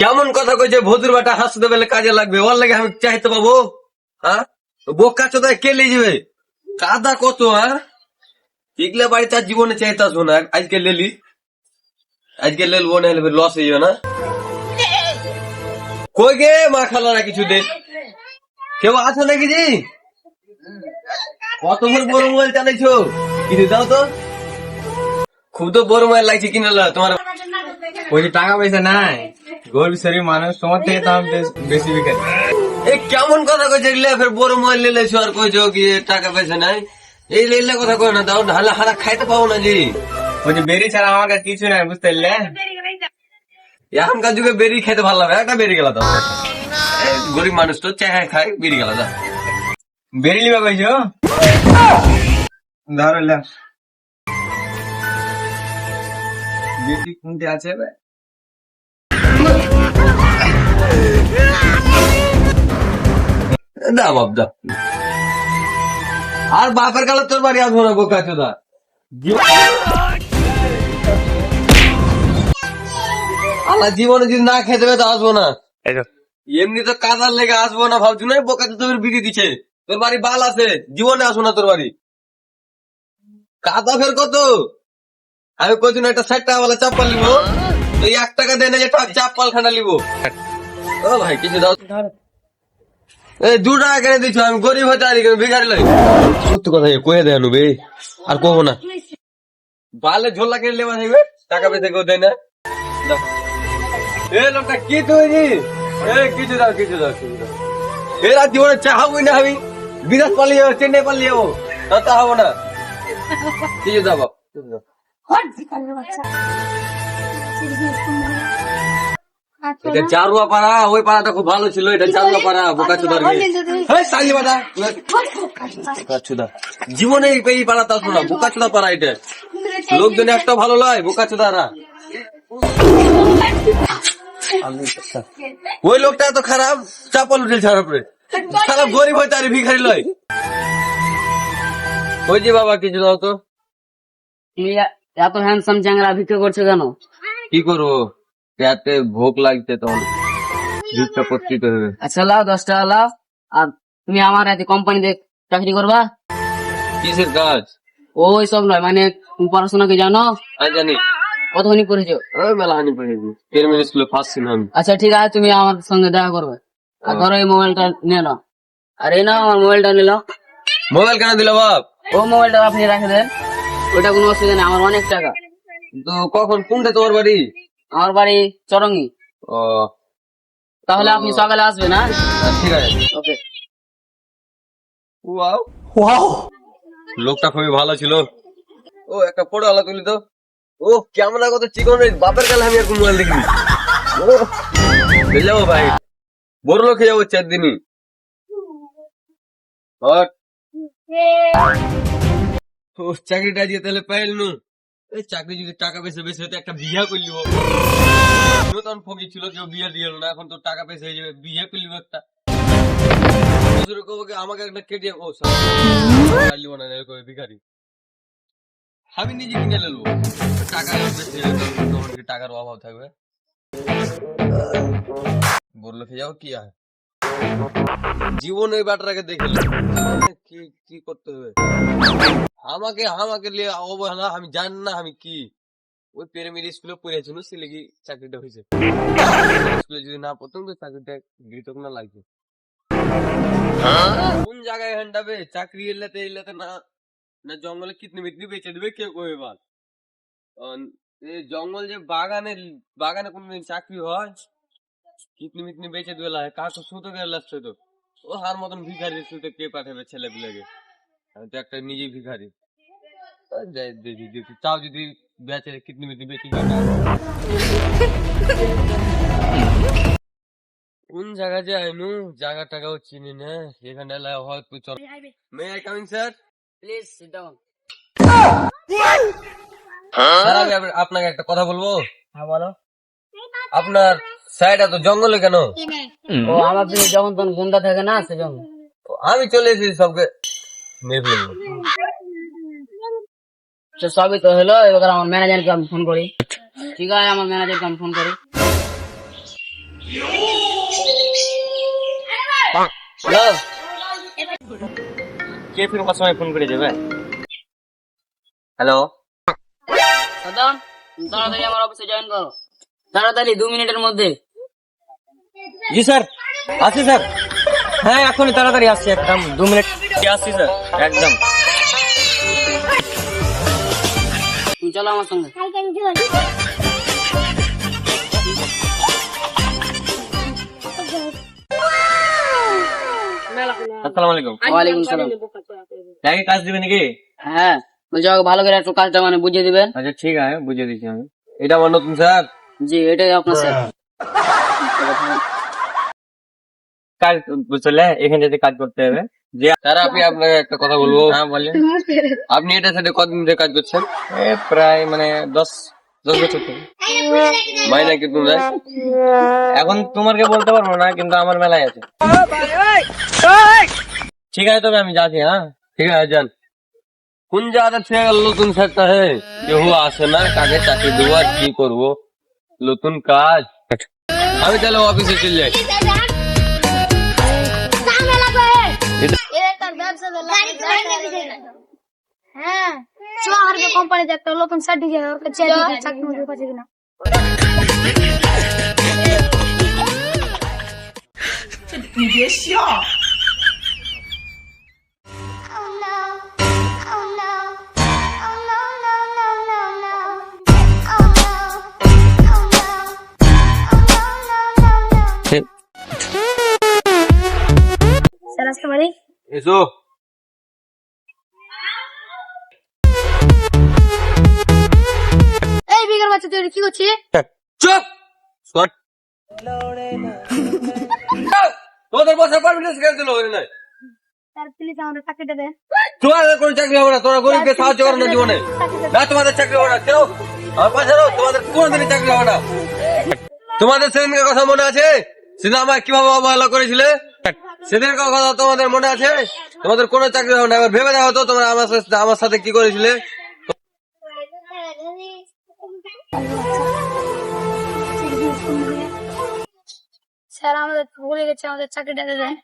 কেমন কথা কইছে ভতুর বাটা হাসতে পেলে কাজে লাগবে ওর লাগে আমি চাইতে পাবো? হ্যাঁ? বোকা চোদায় কে লিয়ে যাবে কাদা কত হ্যাঁ? এগুলা বাড়ি তার জীবনে চাইতে আসব না আজকে লেলি। আজকে লেলবো না হলে লস হয়ে যাবে না। কই গে মা খালারা কিছু দে। কেউ আছো নাকি জি? কত বড় বড় মোবাইল চালাইছো? কিছু দাও তো। খুব তো বড় মোবাইল লাগছে কিনা তোমার ওই টাকা পয়সা নাই। গরিব শরীর মানুষ তোমার থেকে আমি বেশ- বেশি বিকারি এই কেমন কথা কইছে এগুলা? ফের বড় মোবাইল লেলেছো আর কইছো কি টাকা পয়সা নাই? এই লেলে কথা কই না দাও হালা হারা খাইতে পাবো না জি ওই যে বেরি ছাড়া আমার কাছে কিছু নাই বুঝতে পারলে? এখনকার যুগে বেরি খেতে ভালো লাগে একটা বেরি গেল দাও। এই গরিব মানুষ তো চায় খায় বেরি গেল দাও। বেরি লিবা কইছো? ধরো বেটি কোনটি আছে বে? দা বাপ দা আর বাপের কালে তোর বাড়ি আসব না বোকা চোদা। আল্লাহ জীবনে যদি না খেতে তো আসব না। এমনি তো কাদার লেগে আসব না ভাবছি না বোকা তো তোর বিধি দিছে। তোর বাড়ি বাল আছে জীবনে আসব না তোর বাড়ি। কাদা ফের কত? আমি কদিন একটা ষাট টাকা বলা চাপ্পাল নিব তুই এক টাকা দেয় না যে চাপ্পাল খানা নিব। ও ভাই, কিছু দাও। এই, দু টাকা কেনে দিচ্ছ আমি গরিব হতে ভিখারি লই। সত্য কথা কয়ে আর কবো না। বালে ঝোলা কেটে লেবা টাকা দেয় না? এ, লোকটা কি তুই এ, কিছু দাও কিছু দাও দাও। এ, রাত জীবনে চাহাবই না আমি? বিদেশ পালিয়ে যাব, চেন্নাই পালিয়ে যাব। তা তা হব না। কিছু দাও কিছু দাও। এটা চারুয়া পাড়া ওই পাড়াটা খুব ভালো ছিল এটা চারুয়া পাড়া বোকা চুদার বোকা চুদা জীবনে এই এই পাড়া তা শোনা বোকা চুদা পাড়া এটা। লোকজন একটা ভালো লয় বোকা চুদারা ওই লোকটা এত খারাপ চাপল উঠে ছাড়া পরে খারাপ গরিব হয় আর ভিখারি লয়। ওই যে বাবা কিছু দাও তো। এত হ্যান্ডসাম চ্যাংরা ভিক্ষা করছে কেন? কি করব? রাতে ভোগ লাগছে তখন। ভিক্ষা করতে হবে। আচ্ছা লাও দশ টাকা লাও। আর তুমি আমার এতে কোম্পানিতে চাকরি করবা? কিসের কাজ? ওই সব নয় মানে তুমি পড়াশোনা কি জানো? আমি জানি। কতখানি পড়েছো? ওই মেলা হানি পড়েছি প্রাইমারি স্কুলে ফার্স্ট ছিলাম আমি। আচ্ছা ঠিক আছে তুমি আমার সঙ্গে দেখা করবে। আর ধরো এই মোবাইলটা নিয়ে নাও। আর এই নাও আমার মোবাইলটা নিলাম মোবাইল কেন দিল বাপ? ও মোবাইলটা আপনি রেখে দেন। ওটা কোনো অসুবিধা নেই আমার অনেক টাকা। তো কখন? কোনটা তোমার বাড়ি? আমার বাড়ি চরঙ্গি। ও। তাহলে আপনি সকালে আসবেন হ্যাঁ? আচ্ছা, ঠিক আছে। ওকে। ওয়াও। ওয়াও। লোকটা খুবই ভালো ছিল। ও একটা ফটো আলা তুলি তো। ও ক্যামেরা কত চিকন বাপের কালে আমি এরকম মোবাইল দেখিনি। যাব ভাই। বড় লোক যাব চার দিনই। চাকরিটা দিয়ে তাহলে পাইল নু। এই চাকরি যদি টাকা পয়সা বেশি হতো, একটা বিয়া করলি তখন ফকি ছিল, কেউ বিয়ে দিয়ে না, এখন তো টাকা পয়সা হয়ে যাবে, বিয়ে করলি একটা। হুজুরে কবো কি? আমাকে একটা কেটিএম ও সরি লিব না এরকম ভিখারি। আমি নিজে কিনে নেব টাকা বেশি হলে তো তখন কি টাকার অভাব থাকবে? বলল খেয়ে যাও, কি আর কি কি করতে হবে? আমাকে আমাকে লিয়ে অবহেলা, আমি না আমি কি। ওই প্রাইমারি স্কুলে পড়েছিল চাকরিটা হয়েছে। স্কুলে যদি না পড়তাম, তো চাকরিটা গৃতক না কোন জায়গায় চাকরি এলাতে এলাতে না না জঙ্গলে কিতনি মিতনি বেচে দিবে কে কবে বাল? জঙ্গল যে বাগানে বাগানে কোনদিন চাকরি হয়? কিতনি মিতনি বেচে দিবে লাগে কাকু শুতে গেলে তো ও হার মতন ভিখারি শুতে কে পাঠাবে ছেলে পিলেকে আমি তো একটা নিজে ভিখারি। চাও যদি বেচে কিতনি মিতনি বেচে কোন জায়গা যে আইনু? জায়গা টাকাও চিনি না। এখানে এলে হয়তো চল may I coming sir please sit down আপনাকে একটা কথা বলব? হ্যাঁ বলো। আপনার সাইডা তো জঙ্গলে কেন? ও আমার যখন তখন গুন্ডা থাকে না সে জঙ্গল আমি চলে এসেছি সবকে মেরে ফেলব সবই তো হলো এবার আমার ম্যানেজারকে আমি ফোন করি। ঠিক আছে আমার ম্যানেজারকে আমি ফোন করি। হ্যালো? কে ফির সময় ফোন করে দেবে? হ্যালো? তাড়াতাড়ি আমার অফিসে জয়েন করো। তাড়াতাড়ি দু মিনিটের মধ্যে। জি স্যার। আসছি স্যার। হ্যাঁ এখনই তাড়াতাড়ি আসছি একদম দু মিনিট। আসছি স্যার একদম। চলো আমার সঙ্গে। আসসালামু আলাইকুম। ওয়ালাইকুম সালাম। ব্যাগে কাজ দিবে নাকি? হ্যাঁ। বলছি ভালো করে একটু কাজটা মানে বুঝিয়ে দিবেন। আচ্ছা ঠিক আছে বুঝিয়ে দিচ্ছি আমি। এটা আমার নতুন স্যার। জি এটাই আপনার স্যার কাজ বুঝলে এখানে যেতে কাজ করতে হবে। যে স্যার আপনি আপনাকে একটা কথা বলব। হ্যাঁ বলেন। আপনি এটার সাথে কতদিন ধরে কাজ করছেন? প্রায় মানে দশ দশ বছর থেকে মাইনা কি তুমি এখন তোমাকে বলতে পারব না কিন্তু আমার মেলায় আছে। ঠিক আছে তবে আমি যাচ্ছি হ্যাঁ? ঠিক আছে যান। কোন জায়গাটা থেকে গেল নতুন স্যারটা হে? কেউ আসে না কাকে চাকরি দেবো আর কি করব? নতুন কাজ আমি তাহলে অফিসে চলে যাই হ্যাঁ চ আর কোম্পানিতে একটা নতুন সার্টিফিকেট ওর কাছে চাকরি মধ্যে পাচ্ছে কিনা স্যার আসতে পারি এসো। এই বিঘার বাচ্চা তুই কি করছিস? চুপ! শট। তোদের বসার পারমিশন কেন দিল ওখানে নাই? স্যার প্লিজ আমাদের চাকরিটা দেন তোমাদের কোনো চাকরি হবে না গরিবকে সাহায্য করো না জীবনে। না তোমাদের চাকরি হবে না আমার পাশে রও, তোমাদের কোনোদিনই চাকরি হবে না। তোমাদের সেদিনকার কথা মনে আছে? সেদিন আমায় কীভাবে অবহেলা করেছিলে? সেদিনকার কথা তোমাদের মনে আছে? তোমাদের কোনো চাকরি হবে না। এবার ভেবে দেখো তো তোমরা আমার সাথে আমার সাথে কি করেছিলে। স্যার আমাদের ভুলে গেছে আমাদের চাকরিটা দেন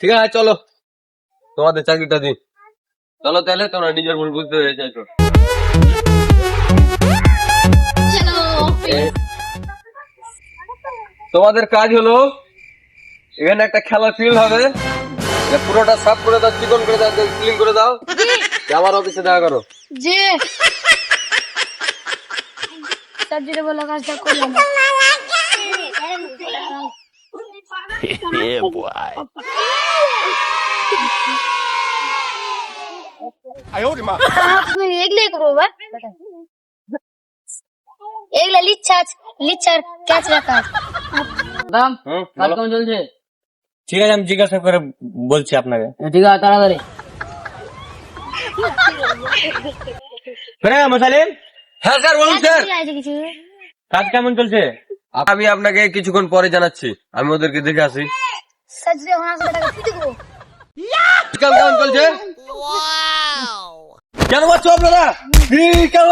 ঠিক আছে চলো। তোমাদের চাকরিটা দিন চলো তাহলে তোমরা নিজের ভুল বুঝতে হয়ে যাইছো। তোমাদের কাজ হলো এখানে একটা খেলার ফিল্ড হবে। পুরোটা সাফ করে দাও চিকন করে দাও ক্লিন করে দাও। আবার অফিসে দেখা করো। জি স্যার যেটা বলে কাজটা করলাম তুমি এগুলাই করব বা এগুলা লিচ্ছা লিচ্ছার ক্যাচ রাখা দাম কাজ কেমন চলছে? ঠিক আছে আমি জিজ্ঞাসা করে বলছি আপনাকে। ঠিক আছে তাড়াতাড়ি। ফেরে মশালিম হ্যাঁ স্যার বলুন স্যার। কাজ কেমন চলছে? আমি আপনাকে কিছুক্ষণ পরে জানাচ্ছি। আমি ওদেরকে দেখে আসি। কেমন চলছে? কেন বসছো আপনারা? ই, কেন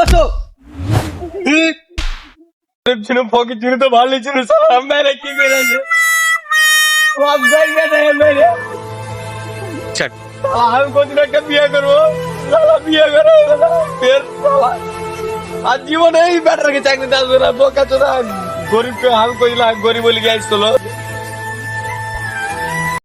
ছিল ফকি ছিল তো ভালো ছিল সব মেরে কি করেছে সব জায়গাটা মেরে। আমি কোনদিন একটা বিয়ে করব। সালা বিয়ে করে ফের সালা। আর জীবনে এই ব্যাটারকে চাকরি আসবে না বোকা চোদা। গরিবকে হাল কইলা গরিব বলে গিয়ে আসছিল